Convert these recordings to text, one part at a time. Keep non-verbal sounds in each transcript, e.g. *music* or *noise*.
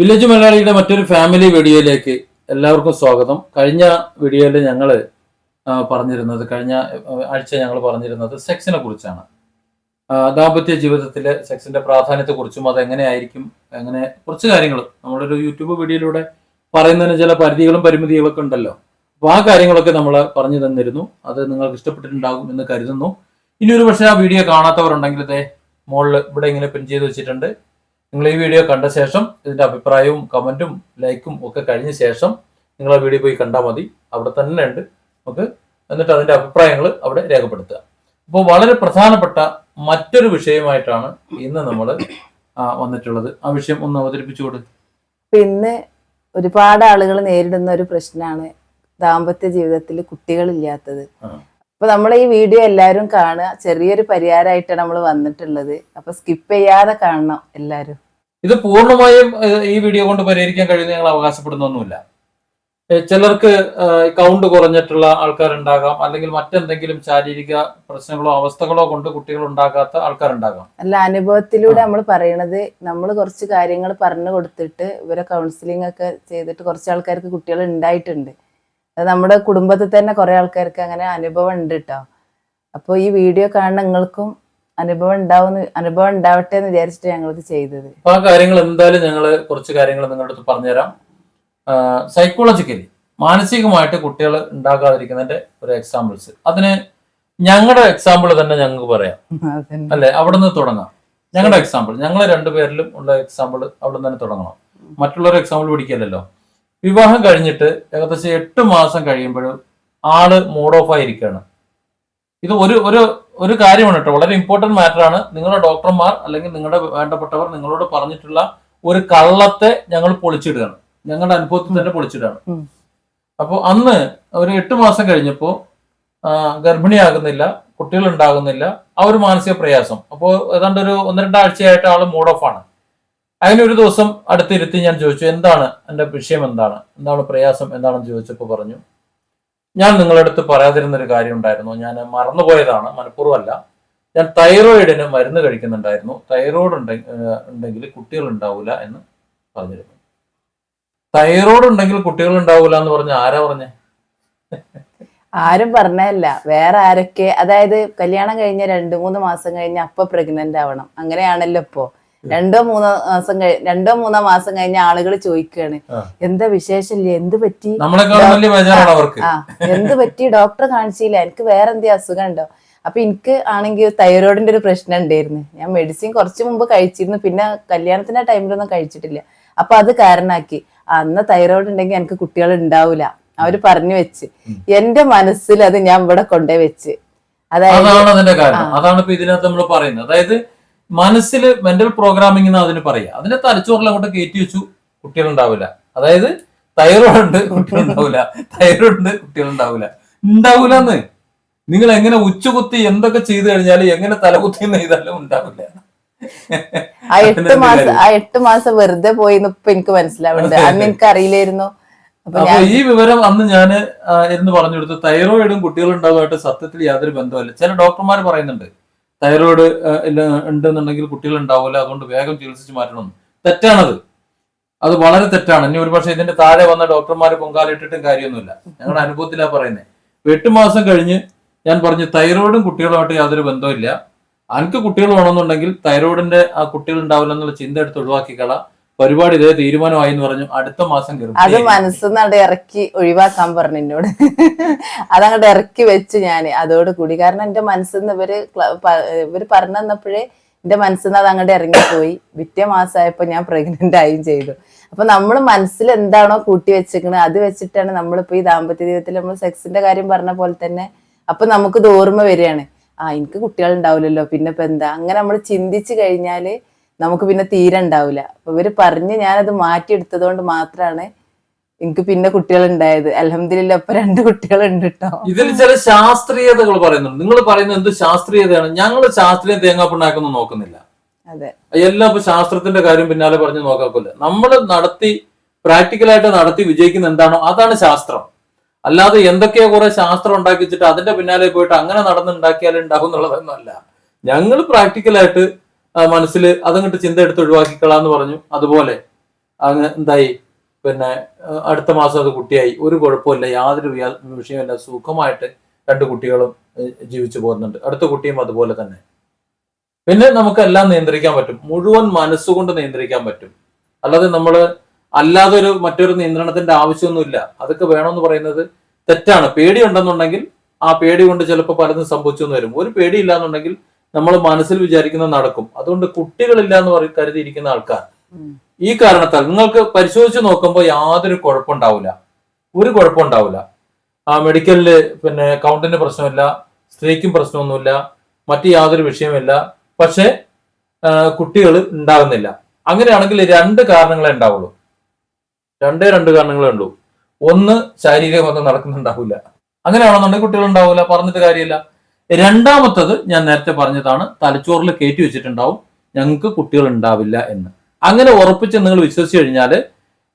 Village മലയാളിയുടെ മറ്റൊരു family വീഡിയോയിലേക്ക് എല്ലാവർക്കും സ്വാഗതം. കഴിഞ്ഞ വീഡിയോയിൽ ഞങ്ങൾ പറഞ്ഞിരുന്നത് കഴിഞ്ഞ ആഴ്ച ഞങ്ങൾ പറഞ്ഞിരുന്നത് സെക്സിനെ കുറിച്ചാണ്. ദാമ്പത്യ ജീവിതത്തിലെ സെക്സിന്റെ പ്രാധാന്യത്തെക്കുറിച്ചും അത് എങ്ങനെയായിരിക്കും എങ്ങനെ കുറച്ച് കാര്യങ്ങൾ നമ്മുടെ ഒരു യൂട്യൂബ് വീഡിയോയിലൂടെ പറയുന്നതിന് ചില പരിധികളും പരിമിതികളൊക്കെ ഉണ്ടല്ലോ. അപ്പോൾ ആ കാര്യങ്ങളൊക്കെ നമ്മൾ പറഞ്ഞു തന്നിരുന്നു. അത് നിങ്ങൾക്ക് ഇഷ്ടപ്പെട്ടിട്ടുണ്ടാകും എന്ന് കരുതുന്നു. ഇനി ഒരു പക്ഷേ ആ വീഡിയോ കാണാത്തവരുണ്ടെങ്കിൽ ഇതേ മുകളിൽ ഇവിടെ ഇങ്ങനെ പിൻ ചെയ്ത് വെച്ചിട്ടുണ്ട്. നിങ്ങൾ ഈ വീഡിയോ കണ്ട ശേഷം ഇതിന്റെ അഭിപ്രായവും കമന്റും ലൈക്കും ഒക്കെ കഴിഞ്ഞ ശേഷം നിങ്ങൾ ആ വീഡിയോ പോയി കണ്ടാൽ മതി. അവിടെ തന്നെ ഉണ്ട്. നമുക്ക് എന്നിട്ട് അതിന്റെ അഭിപ്രായങ്ങൾ അവിടെ രേഖപ്പെടുത്തുക. അപ്പോൾ വളരെ പ്രധാനപ്പെട്ട മറ്റൊരു വിഷയമായിട്ടാണ് ഇന്ന് നമ്മൾ വന്നിട്ടുള്ളത്. ആ വിഷയം ഒന്ന് അവതരിപ്പിച്ചു കൊടു. പിന്നെ ഒരുപാട് ആളുകൾ നേരിടുന്ന ഒരു പ്രശ്നമാണ് ദാമ്പത്യ ജീവിതത്തിൽ കുട്ടികളില്ലാത്തത്. അപ്പൊ നമ്മൾ ഈ വീഡിയോ എല്ലാവരും കാണുക. ചെറിയൊരു പരിഹാരമായിട്ടാണ് നമ്മൾ വന്നിട്ടുള്ളത്. അപ്പൊ സ്കിപ്പ് ചെയ്യാതെ കാണണം എല്ലാവരും ഇത് പൂർണമായും ഈ വീഡിയോ കൊണ്ട് പരിഹരിക്കാൻ കഴിയുന്ന ഞങ്ങൾ അവകാശപ്പെടുന്നൊന്നുമില്ല. ചിലർക്ക് കൗണ്ട് കുറഞ്ഞിട്ടുള്ള ആൾക്കാരുണ്ടാകാം. അല്ലെങ്കിൽ മറ്റെന്തെങ്കിലും ശാരീരിക പ്രശ്നങ്ങളോ അവസ്ഥകളോ കൊണ്ട് കുട്ടികൾ ഉണ്ടാകാത്ത ആൾക്കാരുണ്ടാകാം. അല്ല അനുഭവത്തിലൂടെ നമ്മൾ പറയണത് നമ്മൾ കുറച്ച് കാര്യങ്ങൾ പറഞ്ഞു കൊടുത്തിട്ട് ഇവരെ കൗൺസിലിംഗ് ഒക്കെ ചെയ്തിട്ട് കുറച്ച് ആൾക്കാർക്ക് കുട്ടികൾ ഉണ്ടായിട്ടുണ്ട്. നമ്മുടെ കുടുംബത്തിൽ തന്നെ കുറെ ആൾക്കാർക്ക് അങ്ങനെ അനുഭവം ഉണ്ട് കേട്ടോ അപ്പോൾ ഈ വീഡിയോ കാണുന്ന നിങ്ങൾക്കും അനുഭവം ഉണ്ടാവും അനുഭവം ഉണ്ടാവട്ടെ എന്ന് വിചാരിച്ചിട്ട് ഞങ്ങളിത് ചെയ്തത്. അപ്പൊ ആ കാര്യങ്ങൾ എന്തായാലും ഞങ്ങൾ കുറച്ച് കാര്യങ്ങൾ നിങ്ങളുടെ അടുത്ത് പറഞ്ഞുതരാം. സൈക്കോളജിക്കലി മാനസികമായിട്ട് കുട്ടികൾ ഉണ്ടാകാതിരിക്കുന്നതിന്റെ ഒരു എക്സാമ്പിൾസ് അതിന് ഞങ്ങളുടെ എക്സാമ്പിൾ തന്നെ ഞങ്ങൾക്ക് പറയാം. അല്ലെ? അവിടെ നിന്ന് തുടങ്ങാം. ഞങ്ങളുടെ എക്സാമ്പിൾ ഞങ്ങൾ രണ്ടുപേരിലും ഉള്ള എക്സാമ്പിൾ അവിടെ നിന്ന് തന്നെ തുടങ്ങണം. മറ്റുള്ളവരുടെ എക്സാമ്പിൾ പിടിക്കില്ലല്ലോ. വിവാഹം കഴിഞ്ഞിട്ട് ഏകദേശം എട്ട് മാസം കഴിയുമ്പോഴും ആൾ മൂഡ് ഓഫ് ആയിരിക്കുകയാണ്. ഇത് ഒരു ഒരു ഒരു കാര്യമാണ് കേട്ടോ. വളരെ ഇമ്പോർട്ടന്റ് മാറ്റർ ആണ്. നിങ്ങളുടെ ഡോക്ടർമാർ അല്ലെങ്കിൽ നിങ്ങളുടെ വേണ്ടപ്പെട്ടവർ നിങ്ങളോട് പറഞ്ഞിട്ടുള്ള ഒരു കള്ളത്തെ ഞങ്ങൾ പൊളിച്ചിടുകയാണ്. ഞങ്ങളുടെ അനുഭവത്തിൽ തന്നെ പൊളിച്ചിടുകയാണ്. അപ്പോൾ അന്ന് ഒരു എട്ട് മാസം കഴിഞ്ഞപ്പോൾ ഗർഭിണിയാകുന്നില്ല കുട്ടികൾ ഉണ്ടാകുന്നില്ല ആ ഒരു മാനസിക പ്രയാസം. അപ്പോൾ ഏതാണ്ട് ഒരു ഒന്ന് രണ്ടാഴ്ചയായിട്ട് ആൾ മൂഡ് ഓഫ് ആണ്. അതിനൊരു ദിവസം അടുത്തിരുത്തി ഞാൻ ചോദിച്ചു എന്താണ് എന്റെ വിഷയം എന്താണ്? എന്താണ് പ്രയാസം എന്താണെന്ന് ചോദിച്ചപ്പോൾ പറഞ്ഞു ഞാൻ നിങ്ങളുടെ അടുത്ത് പറയാതിരുന്ന ഒരു കാര്യം ഉണ്ടായിരുന്നു. ഞാൻ മറന്നുപോയതാണ് മനഃപൂർവമല്ല. ഞാൻ തൈറോയിഡിന് മരുന്ന് കഴിക്കുന്നുണ്ടായിരുന്നു. തൈറോയിഡ് ഉണ്ടെങ്കിൽ കുട്ടികൾ ഉണ്ടാവില്ല എന്ന് പറഞ്ഞിരുന്നു. തൈറോയിഡ് ഉണ്ടെങ്കിൽ കുട്ടികൾ ഉണ്ടാവില്ല എന്ന് പറഞ്ഞ ആരാ പറഞ്ഞേ? ആരും പറഞ്ഞല്ല വേറെ ആരൊക്കെ അതായത് കല്യാണം കഴിഞ്ഞ രണ്ടു മൂന്ന് മാസം കഴിഞ്ഞ് അപ്പൊ പ്രഗ്നന്റ് ആവണം. അങ്ങനെയാണല്ലോ ഇപ്പോ. രണ്ടോ മൂന്നോ മാസം കഴിഞ്ഞ രണ്ടോ മൂന്നോ മാസം കഴിഞ്ഞ ആളുകൾ ചോദിക്കുകയാണ് എന്താ എന്താ വിശേഷമില്ലേ? എന്ത് പറ്റി? ആ എന്ത് പറ്റി? ഡോക്ടറെ കാണിച്ചില്ല എനിക്ക് വേറെ എന്തെങ്കിലും അസുഖം ഉണ്ടോ? അപ്പൊ എനിക്ക് ആണെങ്കിൽ തൈറോയിഡിന്റെ ഒരു പ്രശ്നം ഉണ്ടായിരുന്നു. ഞാൻ മെഡിസിൻ കുറച്ച് മുമ്പ് കഴിച്ചിരുന്നു പിന്നെ കല്യാണത്തിന്റെ ടൈമിലൊന്നും കഴിച്ചിട്ടില്ല. അപ്പൊ അത് കാരണാക്കി. അന്ന് തൈറോയിഡ് ഉണ്ടെങ്കിൽ എനിക്ക് കുട്ടികൾ ഉണ്ടാവില്ല അവർ പറഞ്ഞു വെച്ച്. എന്റെ മനസ്സിൽ അത് ഞാൻ ഇവിടെ കൊണ്ടേ വെച്ച്. അതായത് അതാണ് അതിന്റെ കാരണം. അതാണ് ഇപ്പൊ ഇതിനകത്ത് നമ്മൾ പറയുന്നത്. അതായത് മനസ്സിൽ മെന്റൽ പ്രോഗ്രാമിംഗ് എന്ന് അതിന് പറയാം. അതിന്റെ തലച്ചോറിൽ അങ്ങോട്ട് കയറ്റി വെച്ചു കുട്ടികൾ ഉണ്ടാവില്ല അതായത് തൈറോയ്ഡ് കുട്ടികളുണ്ടാവില്ല. കുട്ടികൾ ഉണ്ടാവില്ല തൈറോയ്ഡ് കുട്ടികൾ ഉണ്ടാവില്ല എന്ന് നിങ്ങൾ എങ്ങനെ ഉച്ചകുത്തി എന്തൊക്കെ ചെയ്തു കഴിഞ്ഞാൽ എങ്ങനെ തലകുത്തി ചെയ്താലും ഉണ്ടാവില്ല. ആ എട്ട് മാസം ആ എട്ട് മാസം വെറുതെ പോയി ഇപ്പൊ എനിക്ക് മനസ്സിലാവുന്നുണ്ട്. അന്ന് എനിക്ക് അറിയില്ലായിരുന്നു. അപ്പൊ ഈ വിവരം അന്ന് ഞാൻ എന്ന് പറഞ്ഞു കൊടുത്തു. തൈറോയിഡും കുട്ടികളുണ്ടാവുമായിട്ട് സത്യത്തിൽ യാതൊരു ബന്ധമല്ല ചില ഡോക്ടർമാർ പറയുന്നുണ്ട് തൈറോയിഡ് ഉണ്ടെന്നുണ്ടെങ്കിൽ കുട്ടികൾ ഉണ്ടാവില്ല അതുകൊണ്ട് വേഗം ചികിത്സിച്ച് മാറ്റണം. തെറ്റാണത്. അത് വളരെ തെറ്റാണ്. ഇനി ഒരുപക്ഷെ ഇതിന്റെ താഴെ വന്ന ഡോക്ടർമാർ പൊങ്കാലിട്ടിട്ടും കാര്യമൊന്നുമില്ല. ഞങ്ങളുടെ അനുഭവത്തിലാണ് പറയുന്നത് എട്ട് മാസം കഴിഞ്ഞ് ഞാൻ പറഞ്ഞു തൈറോയിഡും കുട്ടികളുമായിട്ട് യാതൊരു ബന്ധവുമില്ല. അനക്ക് കുട്ടികൾ വേണമെന്നുണ്ടെങ്കിൽ തൈറോയിഡിന്റെ ആ കുട്ടികൾ ഉണ്ടാവില്ല എന്നുള്ള ചിന്ത എടുത്ത് ഒഴിവാക്കിക്കള. പരിപാടി ഇതേ തീരുമാനമായി എന്ന് പറഞ്ഞു അടുത്ത മാസം അത്. മനസ്സിന്ന് അവിടെ ഇറക്കി ഒഴിവാക്കാൻ പറഞ്ഞു എന്നോട്. അതങ്ങോട്ട് ഇറക്കി വെച്ച് ഞാൻ അതോട് കൂടി. കാരണം എന്റെ മനസ്സിന്ന് ഇവർ ഇവർ പറഞ്ഞു തന്നപ്പോഴേ എന്റെ മനസ്സിന്ന് അത് അങ്ങോട്ട് ഇറങ്ങിപ്പോയി. പിറ്റേ മാസമായപ്പോ ഞാൻ പ്രഗ്നന്റ് ആയും ചെയ്തു. അപ്പൊ നമ്മൾ മനസ്സിൽ എന്താണോ കൂട്ടി വെച്ചിരിക്കുന്നത് അത് വെച്ചിട്ടാണ് നമ്മളിപ്പോ ഈ ദാമ്പത്യ ജീവിതത്തിൽ നമ്മൾ സെക്സിന്റെ കാര്യം പറഞ്ഞ പോലെ തന്നെ അപ്പൊ നമുക്കിത് ഓർമ്മ വരികയാണ്. ആ എനിക്ക് കുട്ടികൾ ഉണ്ടാവില്ലല്ലോ പിന്നെ ഇപ്പൊ എന്താ? അങ്ങനെ നമ്മൾ ചിന്തിച്ചു കഴിഞ്ഞാൽ നമുക്ക് പിന്നെ തീരെ ഉണ്ടാവില്ല. അപ്പൊ ഇവർ പറഞ്ഞ് ഞാനത് മാറ്റിയെടുത്തത് കൊണ്ട് മാത്രമാണ് എനിക്ക് പിന്നെ കുട്ടികൾ ഉണ്ടായത് അലഹമില്ല ഇപ്പൊ രണ്ട് കുട്ടികളുണ്ട് കേട്ടോ ഇതിൽ ചില ശാസ്ത്രീയതകൾ പറയുന്നുണ്ട്. നിങ്ങൾ പറയുന്നത് എന്ത് ശാസ്ത്രീയതയാണ്? ഞങ്ങൾ ശാസ്ത്രീയ തേങ്ങാപ്പിണ്ണാക്കൊന്നും നോക്കുന്നില്ല. അതെ. എല്ലാം ഇപ്പൊ ശാസ്ത്രത്തിന്റെ കാര്യം പിന്നാലെ പറഞ്ഞ് നോക്കാക്കില്ല. നമ്മൾ നടത്തി പ്രാക്ടിക്കലായിട്ട് നടത്തി വിജയിക്കുന്ന എന്താണോ അതാണ് ശാസ്ത്രം. അല്ലാതെ എന്തൊക്കെയോ കുറെ ശാസ്ത്രം ഉണ്ടാക്കി വെച്ചിട്ട് അതിന്റെ പിന്നാലെ പോയിട്ട് അങ്ങനെ നടന്നുണ്ടാക്കിയാലേ ഉണ്ടാവും എന്നുള്ളതൊന്നും അല്ല ഞങ്ങൾ പ്രാക്ടിക്കലായിട്ട് മനസ്സിൽ അതങ്ങോട്ട് ചിന്ത എടുത്ത് ഒഴിവാക്കിക്കളാന്ന് പറഞ്ഞു. അതുപോലെ അങ്ങ് എന്തായി? പിന്നെ അടുത്ത മാസം അത് കുട്ടിയായി. ഒരു കുഴപ്പമില്ല യാതൊരു വിഷയമില്ല സുഖമായിട്ട് രണ്ട് കുട്ടികളും ജീവിച്ചു പോകുന്നുണ്ട്. അടുത്ത കുട്ടിയും അതുപോലെ തന്നെ. പിന്നെ നമുക്കെല്ലാം നിയന്ത്രിക്കാൻ പറ്റും. മുഴുവൻ മനസ്സുകൊണ്ട് നിയന്ത്രിക്കാൻ പറ്റും. അല്ലാതെ നമ്മൾ അല്ലാതെ ഒരു മറ്റൊരു നിയന്ത്രണത്തിന്റെ ആവശ്യമൊന്നുമില്ല. അതൊക്കെ വേണമെന്ന് പറയുന്നത് തെറ്റാണ്. പേടി ഉണ്ടെന്നുണ്ടെങ്കിൽ ആ പേടി കൊണ്ട് ചിലപ്പോൾ പലതും സംഭവിച്ചു എന്ന് വരും. ഒരു പേടി ഇല്ലാന്നുണ്ടെങ്കിൽ നമ്മൾ മനസ്സിൽ വിചാരിക്കുന്ന നടക്കും. അതുകൊണ്ട് കുട്ടികളില്ല എന്ന് പറ കരുതിയിരിക്കുന്ന ആൾക്കാർ. ഈ കാരണത്താൽ നിങ്ങൾക്ക് പരിശോധിച്ച് നോക്കുമ്പോൾ യാതൊരു കുഴപ്പമുണ്ടാവില്ല ഒരു കുഴപ്പമുണ്ടാവില്ല ആ മെഡിക്കലിൽ പിന്നെ കൗണ്ടിന് പ്രശ്നമില്ല സ്ത്രീക്കും പ്രശ്നമൊന്നുമില്ല മറ്റ് യാതൊരു വിഷയമില്ല പക്ഷേ കുട്ടികൾ ഉണ്ടാകുന്നില്ല. അങ്ങനെയാണെങ്കിൽ രണ്ട് കാരണങ്ങളെ ഉണ്ടാവുള്ളൂ. രണ്ടേ രണ്ട് കാരണങ്ങളേ ഉള്ളൂ. ഒന്ന് ശാരീരികബന്ധം നടക്കുന്നുണ്ടാവില്ല അങ്ങനെയാണെന്നുണ്ടെങ്കിൽ കുട്ടികൾ ഉണ്ടാവില്ല പറഞ്ഞിട്ട് കാര്യമില്ല. രണ്ടാമത്തത് ഞാൻ നേരത്തെ പറഞ്ഞതാണ് തലച്ചോറിൽ കയറ്റി വെച്ചിട്ടുണ്ടാവും. ഞങ്ങൾക്ക് കുട്ടികൾ ഉണ്ടാവില്ല എന്ന്. അങ്ങനെ ഉറപ്പിച്ച് നിങ്ങൾ വിശ്വസിച്ചു കഴിഞ്ഞാൽ